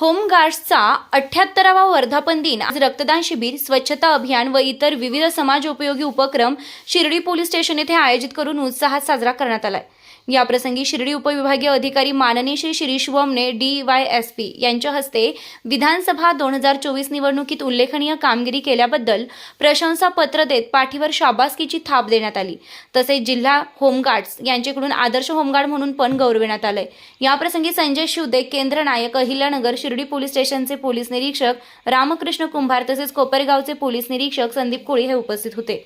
होमगार्ड्सचा अठ्याहत्तरावा वर्धापन दिन. आज रक्तदान शिबिर स्वच्छता अभियान व इतर विविध समाजोपयोगी उपक्रम शिर्डी पोलीस स्टेशन येथे आयोजित करून उत्साहात साजरा करण्यात आलाय. याप्रसंगी शिर्डी उपविभागीय अधिकारी माननीय Shri Shirish Vamane D Y S P यांच्या हस्ते विधानसभा दोन हजार चोवीस निवडणुकीत उल्लेखनीय कामगिरी केल्याबद्दल प्रशंसापत्र देत पाठीवर शाबासकीची थाप देण्यात आली. तसेच जिल्हा होमगार्ड्स यांच्याकडून आदर्श होमगार्ड म्हणून पण गौरविण्यात आलंय. याप्रसंगी संजय शिवदे केंद्र नायक अहिल्यानगर शिर्डी पोलीस स्टेशनचे पोलीस निरीक्षक रामकृष्ण कुंभार तसेच कोपरगावचे पोलीस निरीक्षक संदीप कोळी हे उपस्थित होते.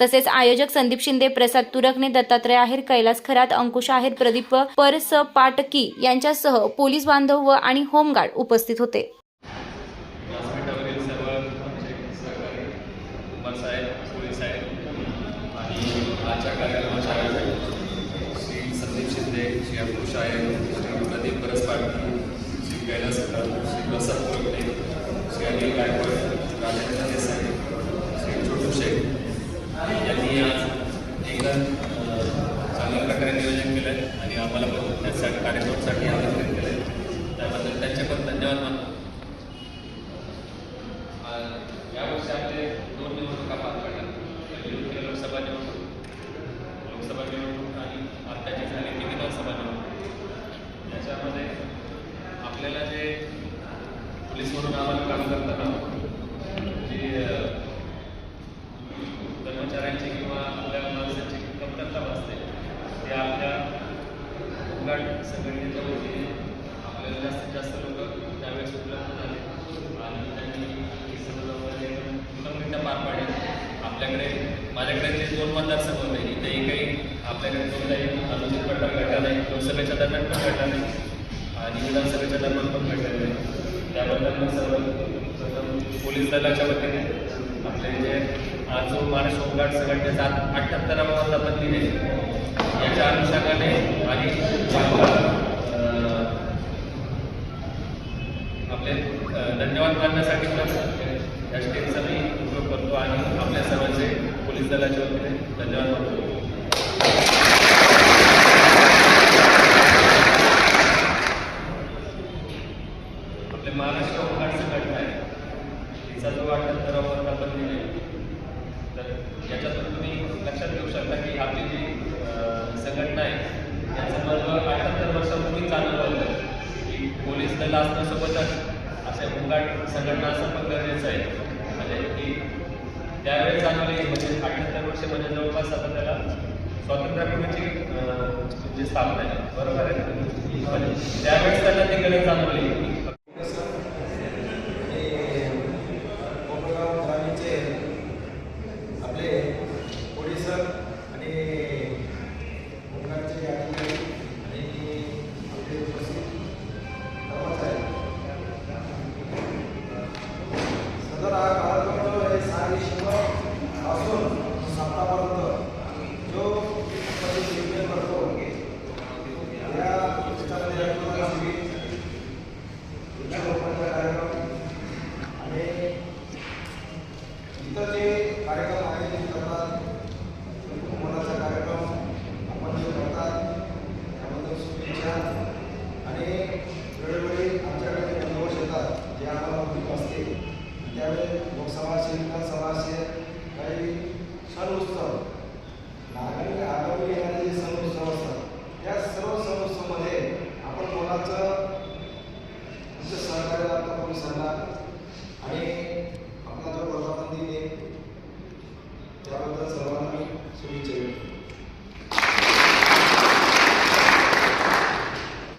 तसेच आयोजक संदीप शिंदे प्रसाद तुरकने दत्तात्रय आहेर कैलास खरात अंकुश आहेर प्रदीप परस पाटकी यांच्यासह पोलीस बांधव व आणि होमगार्ड उपस्थित होते. श्री श्री कैलास खरात, श्री प्रसाद श्री अनिल गायकवाड राजेंद्र देसाई श्री छोटू शेख यांनी आज एकदम अं, चांगल्या प्रकारे नियोजन केलं आहे आणि आम्हाला पण त्यासाठी कार्यक्रमासाठी आमंत्रित केलं आहे त्याबद्दल त्यांचे पण धन्यवाद मानतो यावर्षी आपले दोन निवडणुका पार पडल्या पहिली होती लोकसभा निवडणूक लोकसभा निवडणूक आणि आत्ताची झाली ती विधानसभा निवडणूक याच्यामध्ये आपल्याला जे पोलीस म्हणून आम्हाला काम करताना जे कर्मचाऱ्यांची किंवा आपल्या माणसाची कमतरता भासते ते आपल्या होमगार्ड संघटनेच्या वतीने आपल्याला जास्तीत जास्त लोक त्यावेळेस उपलब्ध झाले आणि त्यांनी जबाबदारी उत्तमरित्या पार पाडली. आपल्याकडे माझ्याकडे जे दोन मतदारसंघ होते इथेही काही आपल्याकडे कोणताही अनुचित प्रकार घडला नाही. लोकसभेच्या दरम्यान पण घडला नाही. आणि विधानसभेच्या दरम्यान पण भेटलेले त्याबद्दल मी सर्व पोलीस दलाच्या वतीने आपले जे आज जो महाराष्ट्र होमगार्ड संघटनेचा अठ्ठ्याहत्तरावा वर्धापन दिन आहे. याच्या अनुषंगाने आणि आपले धन्यवाद मानण्यासाठी पण या स्टेजचा मी उपयोग करतो आणि आपल्या सर्वांचे पोलीस दलाच्या वतीने धन्यवाद मानतो आपल्या महाराष्ट्र होमगार्ड संघटना आहे. तिचा जो अठ्ठ्याहत्तरावा वर्धापन आपण दिले. तर याच्यातून तुम्ही लक्षात घेऊ शकता की आपली जी संघटना आहे याचं महत्त्व अठ्याहत्तर वर्षापूर्वी चालू होतं. की पोलीस दल असण्यासोबतच अशा उघाट संघटना असं पण गरजेचं आहे. म्हणजे की त्यावेळेस जाणवली म्हणजे अठ्ठ्याहत्तर वर्ष म्हणजे जवळपास आता त्याला स्वातंत्र्यापूर्वीची जी स्थापना आहे. बरोबर आहे? त्यावेळेस त्यांना ती गरज जाणवली. सदर हा सहकार्य लागतं पोलिसांना आणि आपला जो प्रधानमंत्री आहे त्याबद्दल